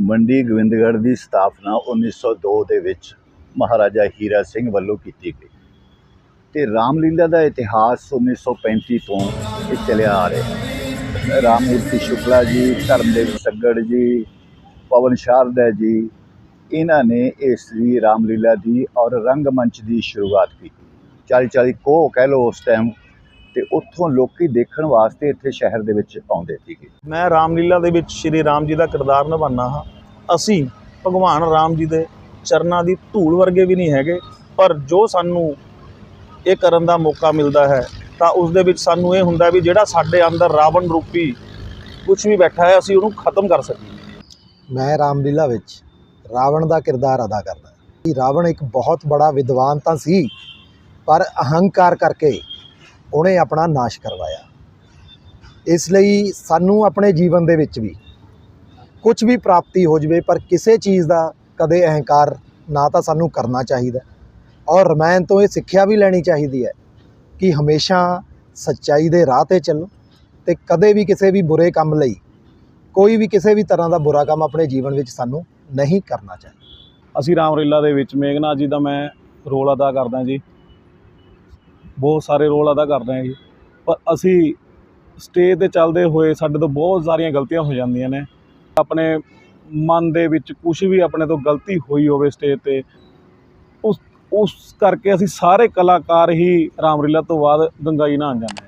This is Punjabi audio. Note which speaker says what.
Speaker 1: ਮੰਡੀ ਗੋਬਿੰਦਗੜ੍ਹ ਦੀ ਸਥਾਪਨਾ 1902 ਦੇ ਵਿੱਚ ਮਹਾਰਾਜਾ ਹੀਰਾ ਸਿੰਘ ਵੱਲੋਂ ਕੀਤੀ ਗਈ। ਤੇ ਰਾਮਲੀਲਾ ਦਾ ਇਤਿਹਾਸ 1935 ਤੋਂ ਇਹ ਚੱਲਿਆ ਆ ਰਿਹਾ ਹੈ। ਰਾਮਮੂਰਤੀ ਸ਼ੁਕਲਾ ਜੀ, ਧਰਮਦੇਵ ਸੱਗੜ ਜੀ, ਪਵਨ ਸ਼ਾਰਦਾ ਜੀ, ਇਹਨਾਂ ਨੇ ਇਸ ਦੀ ਰਾਮਲੀਲਾ ਦੀ ਔਰ ਰੰਗਮੰਚ ਦੀ ਸ਼ੁਰੂਆਤ ਕੀਤੀ। 40 40 ਕੋ ਕਹਿ ਲਓ ਉਸ ਟਾਈਮ ਤੇ ਉੱਥੋਂ ਲੋਕੀ ਦੇਖਣ ਵਾਸਤੇ ਇੱਥੇ ਸ਼ਹਿਰ ਦੇ ਵਿੱਚ ਆਉਂਦੇ ਸੀਗੇ।
Speaker 2: ਮੈਂ ਰਾਮਲੀਲਾ ਦੇ ਵਿੱਚ ਸ਼੍ਰੀ ਰਾਮ ਜੀ ਦਾ ਕਿਰਦਾਰ ਨਿਭਾਉਂਦਾ ਹਾਂ। ਅਸੀਂ ਭਗਵਾਨ ਰਾਮ ਜੀ ਦੇ ਚਰਨਾਂ ਦੀ ਧੂੜ ਵਰਗੇ ਵੀ ਨਹੀਂ ਹੈਗੇ ਪਰ ਜੋ ਸਾਨੂੰ ਇਹ ਕਰਨ ਦਾ ਮੌਕਾ ਮਿਲਦਾ ਹੈ ਤਾਂ ਉਸ ਦੇ ਵਿੱਚ ਸਾਨੂੰ ਇਹ ਹੁੰਦਾ ਵੀ ਜਿਹੜਾ ਸਾਡੇ ਅੰਦਰ ਰਾਵਣ ਰੂਪੀ ਕੁਝ ਵੀ ਬੈਠਾ ਹੈ ਅਸੀਂ ਉਹਨੂੰ ਖਤਮ ਕਰ ਸਕੀਏ।
Speaker 3: ਮੈਂ ਰਾਮਲੀਲਾ ਵਿੱਚ ਰਾਵਣ ਦਾ ਕਿਰਦਾਰ ਅਦਾ ਕਰਦਾ ਕਿ ਰਾਵਣ ਇੱਕ ਬਹੁਤ ਬੜਾ ਵਿਦਵਾਨ ਤਾਂ ਸੀ ਪਰ ਅਹੰਕਾਰ ਕਰਕੇ ਉਹਨੇ ਆਪਣਾ ਨਾਸ਼ ਕਰਵਾਇਆ। ਇਸ ਲਈ ਸਾਨੂੰ ਆਪਣੇ ਜੀਵਨ ਦੇ ਵਿੱਚ ਵੀ ਕੁਝ ਵੀ ਪ੍ਰਾਪਤੀ ਹੋ ਜਵੇ, ਪਰ ਕਿਸੇ ਚੀਜ਼ ਦਾ ਕਦੇ ਅਹੰਕਾਰ ਨਾ ਤਾਂ ਸਾਨੂੰ ਕਰਨਾ ਚਾਹੀਦਾ ਔਰ ਰਮਾਇਣ ਤੋਂ ਇਹ ਸਿੱਖਿਆ ਵੀ ਲੈਣੀ ਚਾਹੀਦੀ ਹੈ ਕਿ ਹਮੇਸ਼ਾ ਸੱਚਾਈ ਦੇ ਰਾਹ ਤੇ ਚੱਲੋ ਤੇ ਕਦੇ ਵੀ ਕਿਸੇ ਵੀ ਬੁਰੇ ਕੰਮ ਲਈ, ਕੋਈ ਵੀ ਕਿਸੇ ਵੀ ਤਰ੍ਹਾਂ ਦਾ ਬੁਰਾ ਕੰਮ ਆਪਣੇ ਜੀਵਨ ਵਿੱਚ ਸਾਨੂੰ ਨਹੀਂ ਕਰਨਾ ਚਾਹੀਦਾ।
Speaker 2: ਅਸੀਂ ਰਾਮਲੀਲਾ ਦੇ ਵਿੱਚ, ਮੇਘਨਾਥ ਜੀ ਦਾ ਮੈਂ ਰੋਲ ਅਦਾ ਕਰਦਾ ਜੀ। ਬਹੁਤ ਸਾਰੇ ਰੋਲ ਅਦਾ ਕਰਦੇ ਹਾਂ ਜੀ। ਪਰ ਅਸੀਂ ਸਟੇਜ ਤੇ ਚੱਲਦੇ ਹੋਏ ਸਾਡੇ ਤੋਂ ਬਹੁਤ ਸਾਰੀਆਂ ਗਲਤੀਆਂ ਹੋ ਜਾਂਦੀਆਂ ਨੇ। ਆਪਣੇ ਮਨ ਦੇ ਵਿੱਚ ਕੁਝ ਵੀ ਆਪਣੇ ਤੋਂ ਗਲਤੀ ਹੋਈ ਹੋਵੇ ਸਟੇਜ ਤੇ, ਉਸ ਉਸ ਕਰਕੇ ਅਸੀਂ ਸਾਰੇ ਕਲਾਕਾਰ ਹੀ ਰਾਮਲੀਲਾ ਤੋਂ ਬਾਅਦ ਗੰਗਾਈ ਨਹਾਉਣ ਜਾਂਦੇ ਹਾਂ